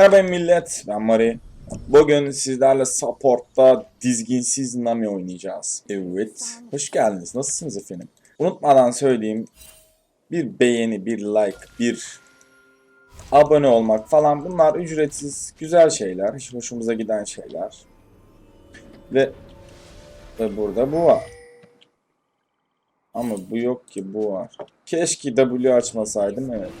Merhaba millet, ben Mari. Bugün sizlerle support'ta dizginsiz Nami oynayacağız. Evet, hoş geldiniz. Nasılsınız efendim? Unutmadan söyleyeyim, bir beğeni, bir like, bir abone olmak falan bunlar ücretsiz, güzel şeyler, hiç hoşumuza giden şeyler. Ve, ve burada bu var. Ama bu yok ki, bu var. Keşke W açmasaydım, evet.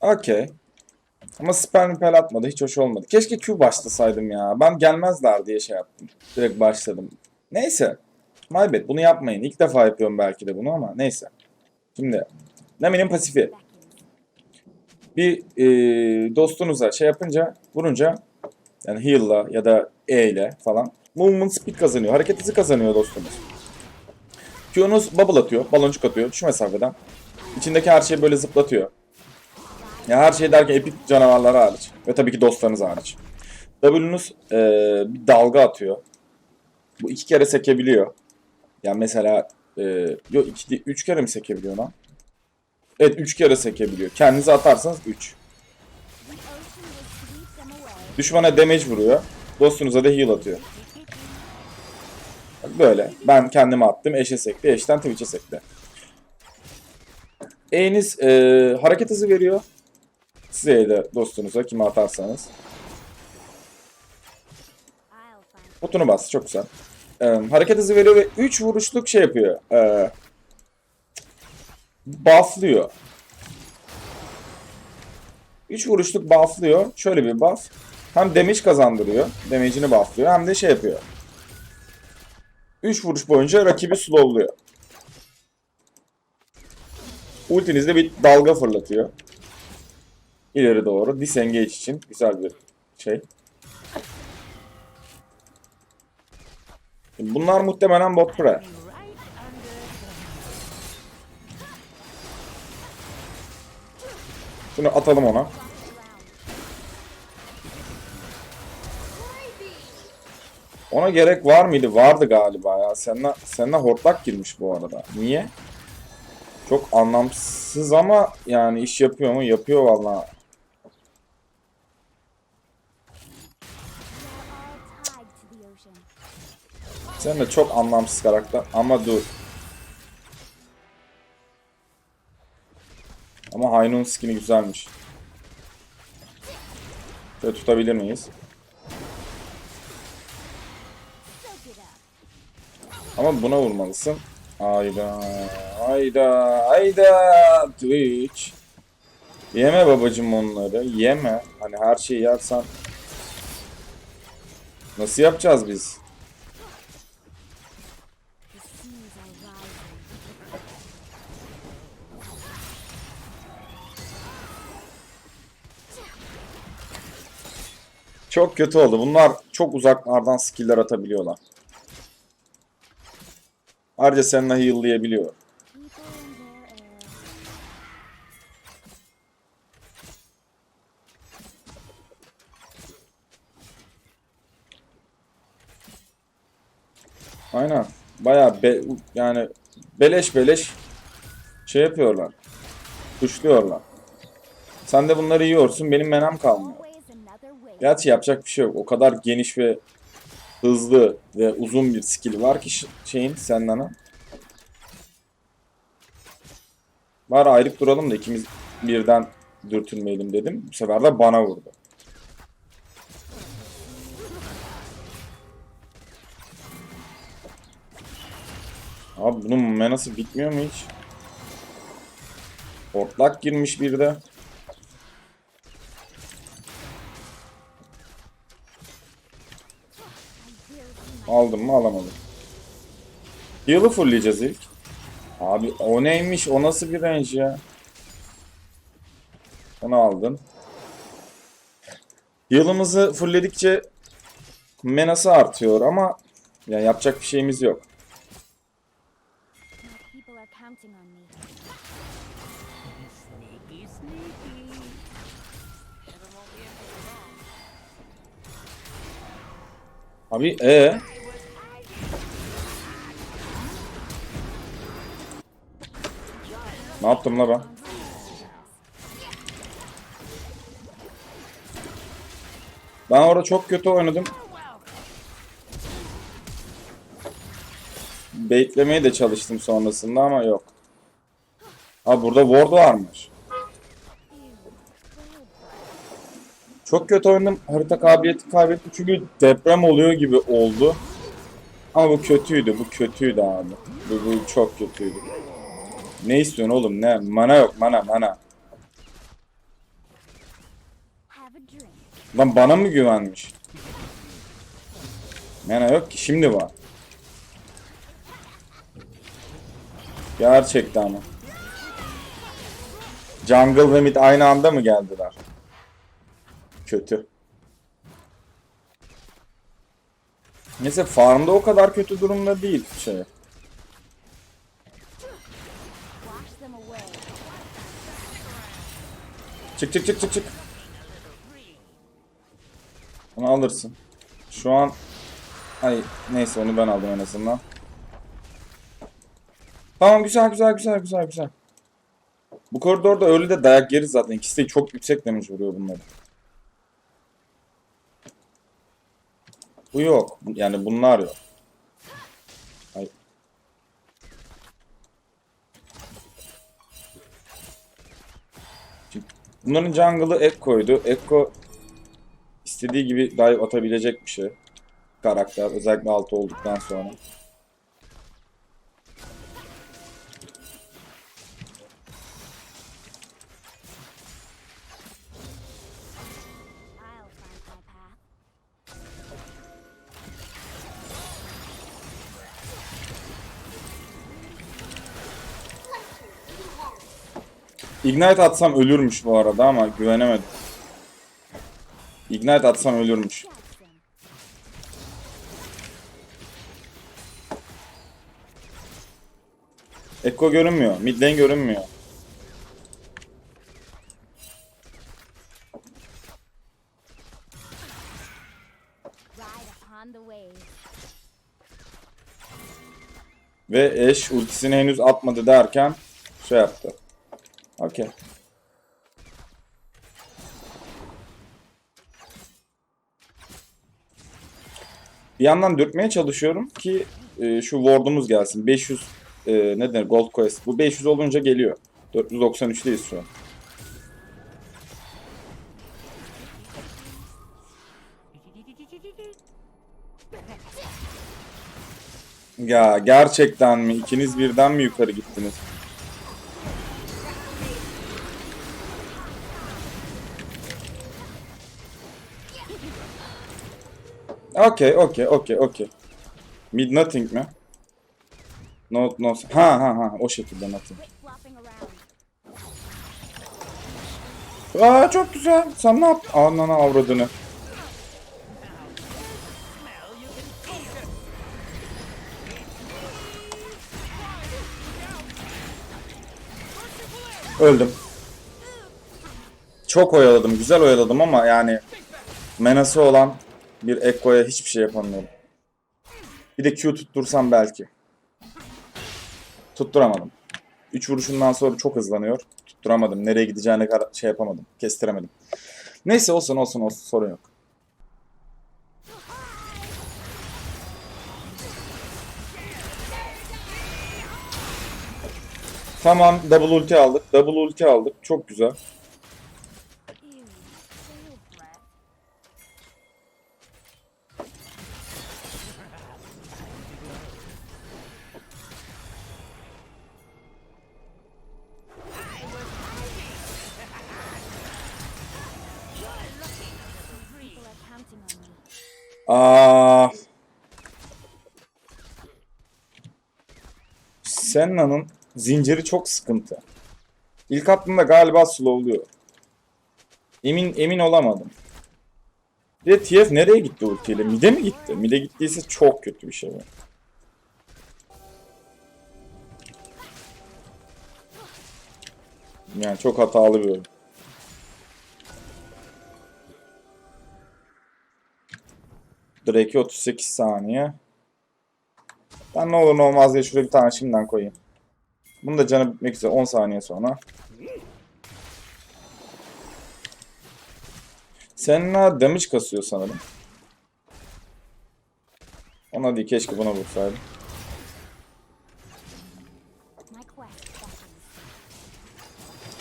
Okey. Ama sperm pel atmadı. Hiç hoş olmadı. Keşke Q başlasaydım ya. Ben gelmezler diye şey yaptım. Direkt başladım. Neyse. My. Bunu yapmayın. İlk defa yapıyorum belki de bunu ama neyse. Şimdi. Nami'nin pasifi. Bir e, dostunuza şey yapınca, vurunca yani heal'la ya da E ile falan movement speed kazanıyor. Hareket hızı kazanıyor dostumuz. Q'nuz bubble atıyor. Baloncuk atıyor. Şu mesafeden. İçindeki her şeyi böyle zıplatıyor. Ya her şey derken epik canavarlar hariç. Ve tabii ki dostlarınız hariç. W'nuz eee, bir dalga atıyor. Bu iki kere sekebiliyor. Yani mesela eee yok iki değil, üç kere mi sekebiliyor lan? Evet üç kere sekebiliyor. Kendinize atarsanız üç. Düşmana damage vuruyor. Dostunuza da heal atıyor. Böyle. Ben kendime attım. Eşe sekti. Eşten Twitch'e sekti. E'niz eee, hareket hızı veriyor. Size de dostunuza kime atarsanız. Butonu bas. Çok güzel. Eee, hareket hızı veriyor ve 3 vuruşluk şey yapıyor. Eee bufflıyor. 3 vuruşluk bufflıyor. Şöyle bir buff. Hem damage kazandırıyor. Damage'ini bufflıyor. Hem de şey yapıyor. 3 vuruş boyunca rakibi slowluyor. Ultinizde bir dalga fırlatıyor. İleri doğru. Disengage için güzel bir şey. Bunlar muhtemelen bot pre. Şunu atalım ona. Ona gerek var mıydı? Vardı galiba ya. Seninle, seninle hortlak girmiş bu arada. Niye? Çok anlamsız ama yani iş yapıyor mu? Yapıyor vallahi. Sen de çok anlamsız karakter ama dur. Ama Haynun skin'i güzelmiş. Şöyle tutabilir miyiz? Ama buna vurmalısın. Hayda. Hayda. Hayda. Twitch. Yeme babacım onları. Yeme. Hani her şeyi yersen. Nasıl yapacağız biz? Çok kötü oldu. Bunlar çok uzaklardan skill'ler atabiliyorlar. Ayrıca seninle heal'layabiliyor. Aynen. Bayağı be, yani beleş beleş şey yapıyorlar. Kuşluyorlar. Sen de bunları yiyorsun. Benim menem kalmıyor. Gerçi yapacak bir şey yok. O kadar geniş ve hızlı ve uzun bir skill var ki şeyin Senna'nın. Var ayrık duralım da ikimiz birden dürtülmeyelim dedim. Bu sefer de bana vurdu. Abi bunun menası bitmiyor mu hiç? Hortlak girmiş bir de. Aldım mı alamadım. Heal'ı fullleyeceğiz ilk. Abi o neymiş? O nasıl bir range ya? Onu aldın. Heal'ımızı fullledikçe menası artıyor ama ya yapacak bir şeyimiz yok. My people Ne yaptım la ben? Ben orada çok kötü oynadım. Baitlemeye de çalıştım sonrasında ama yok. Ha burada ward varmış. Çok kötü oynadım. Harita kabiliyeti kaybettim çünkü deprem oluyor gibi oldu. Ama bu kötüydü. Bu kötüydü abi. Bu, bu çok kötüydü. Ne istiyorsun oğlum ne? Mana yok mana mana. Lan bana mı güvenmiş? Mana yok ki şimdi var. Gerçekten ama. Jungle ve mid aynı anda mı geldiler? Kötü. Neyse farmda o kadar kötü durumda değil şey. Çık çık çık çık çık. Onu alırsın. Şu an Ay neyse onu ben aldım en azından. Tamam güzel güzel güzel güzel güzel. Bu koridorda öyle de dayak yeriz zaten. İkisi de çok yüksek damage vuruyor bunları. Bu yok. Yani bunlar yok. Ay. Şimdi bunların jungle'ı Ekko'ydu. Ekko istediği gibi dive atabilecek bir şey. Karakter. Özellikle altı olduktan sonra. Ignite atsam ölürmüş bu arada ama güvenemedim. Ignite atsam ölürmüş. Ekko görünmüyor. Mid lane görünmüyor. Ve Ashe ultisini henüz atmadı derken şey yaptı. Okey. Bir yandan dürtmeye çalışıyorum ki e, şu ward'umuz gelsin. 500 e, ne denir gold quest. Bu 500 olunca geliyor. 493'teyiz şu an. Ya gerçekten mi? İkiniz birden mi yukarı gittiniz? Okey, okey, okey, okey. Mid nothing mi? No, no. Ha ha ha o şekilde nothing. Aa çok güzel. Sen ne yaptın? Anana avradını. Öldüm. Çok oyaladım. Güzel oyaladım ama yani menası olan bir Ekko'ya hiçbir şey yapamıyorum. Bir de Q tuttursam belki. Tutturamadım. 3 vuruşundan sonra çok hızlanıyor. Tutturamadım. Nereye gideceğini kar- şey yapamadım. Kestiremedim. Neyse olsun olsun olsun sorun yok. Tamam double ulti aldık. Double ulti aldık. Çok güzel. Senna'nın zinciri çok sıkıntı. İlk attığında galiba slowluyor. Emin emin olamadım. Bir de TF nereye gitti ultiyle? Mide mi gitti? Mide gittiyse çok kötü bir şey bu. Yani çok hatalı bir oyun. Drake'e 38 saniye. Ben ne olur ne olmaz diye şuraya bir tane şimdiden koyayım. Bunun da canı bitmek üzere 10 saniye sonra. Senna damage kasıyor sanırım. Ona değil keşke buna vursaydım.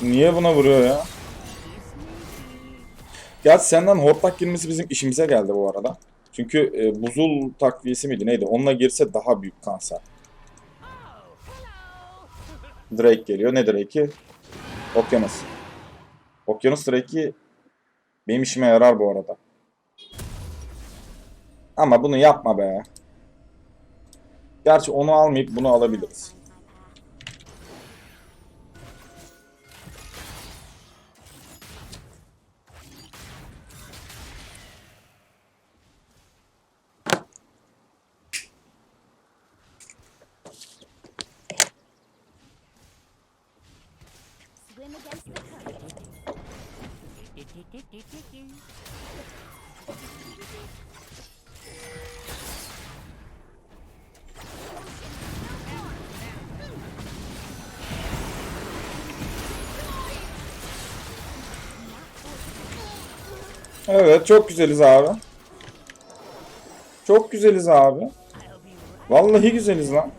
Niye buna vuruyor ya? Gerçi senden hortlak girmesi bizim işimize geldi bu arada. Çünkü e, buzul takviyesi miydi neydi? Onunla girse daha büyük kanser. Drake geliyor. Ne Drake'i? Okyanus. Okyanus Drake'i benim işime yarar bu arada. Ama bunu yapma be. Gerçi onu almayıp bunu alabiliriz. Evet çok güzeliz abi. Çok güzeliz abi. Vallahi güzeliz lan.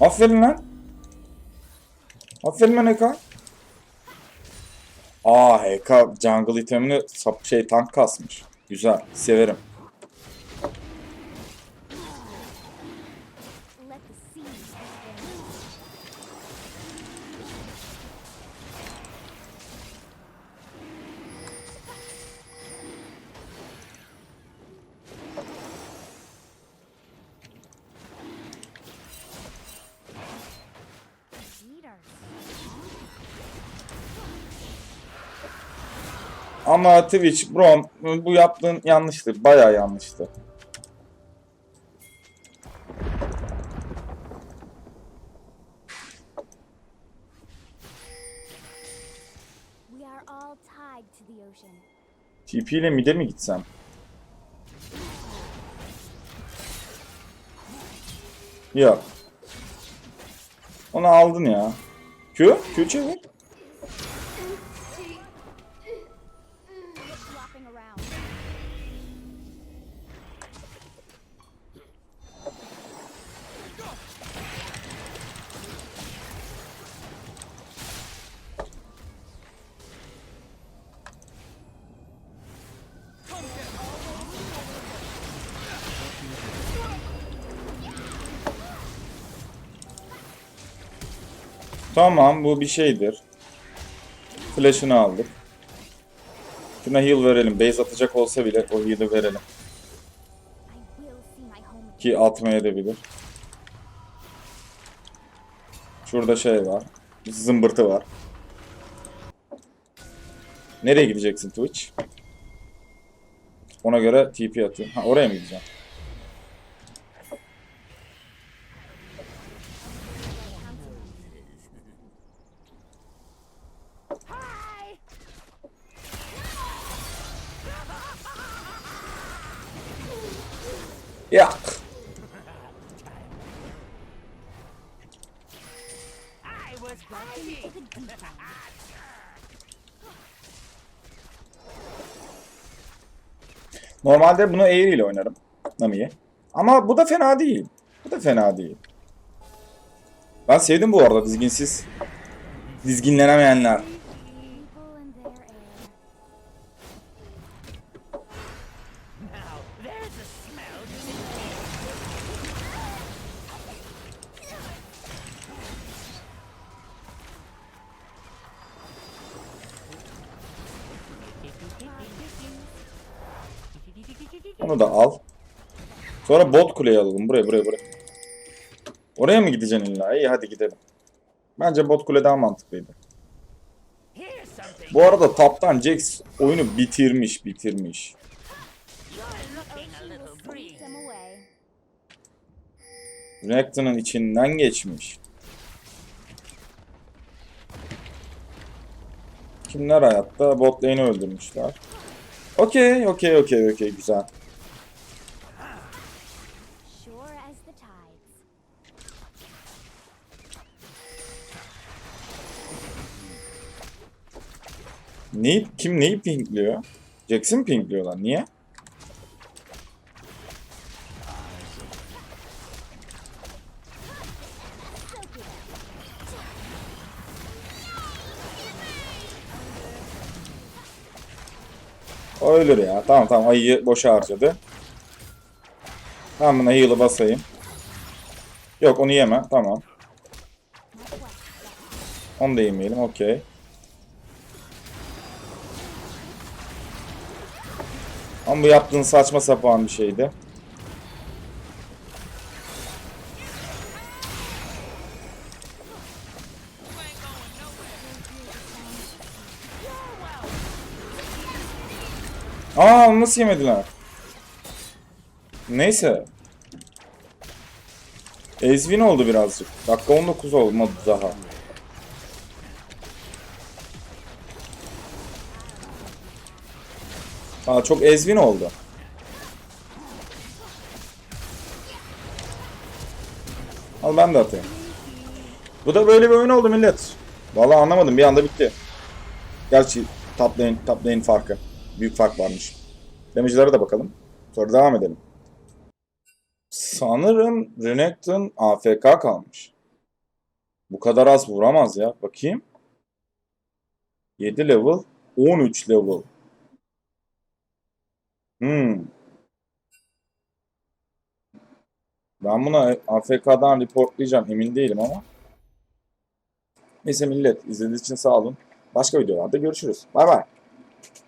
Aferin lan. Aferin lan Eka. Aa Eka jungle itemini sap şey tank kasmış. Güzel. Severim. Ama Twitch bro bu yaptığın yanlıştı. Bayağı yanlıştı. TP ile mid'e mi gitsem? Yok. Onu aldın ya. Q? Q çevir. Tamam bu bir şeydir. Flash'ını aldık. Şuna heal verelim. Base atacak olsa bile o heal'ı verelim. Ki atmaya da bilir. Şurada şey var. Zımbırtı var. Nereye gideceksin Twitch? Ona göre TP atıyorum. Ha oraya mı gideceğim? Hiding. Normalde bunu Air ile oynarım. Nami'yi. Ama bu da fena değil. Bu da fena değil. Ben sevdim bu arada dizginsiz. Dizginlenemeyenler. Onu da al. Sonra bot kuleyi alalım. Buraya buraya buraya. Oraya mı gideceksin illa? İyi hadi gidelim. Bence bot kule daha mantıklıydı. Bu arada taptan Jax oyunu bitirmiş bitirmiş. Renekton'un içinden geçmiş. Kimler hayatta? Bot öldürmüşler. Okey, okey, okey, okey. Güzel. Neyi, kim neyi pinkliyor? Jackson pinkliyorlar. Niye? O ölür ya. Tamam tamam ayıyı boşa harcadı. Tamam buna heal'ı basayım. Yok onu yeme. Tamam. Onu da yemeyelim. Okey. Ama bu yaptığın saçma sapan bir şeydi. Aa nasıl yemediler? Neyse. Ezvin oldu birazcık. Dakika 19 olmadı daha. Aa çok ezvin oldu. Al ben de atayım. Bu da böyle bir oyun oldu millet. Vallahi anlamadım bir anda bitti. Gerçi top lane, top lane farkı. Büyük fark varmış. Damage'lara da bakalım. Sonra devam edelim. Sanırım Renekton AFK kalmış. Bu kadar az vuramaz ya. Bakayım. 7 level, 13 level. Hmm. Ben buna AFK'dan reportlayacağım emin değilim ama. Neyse millet izlediğiniz için sağ olun. Başka videolarda görüşürüz. Bay bay.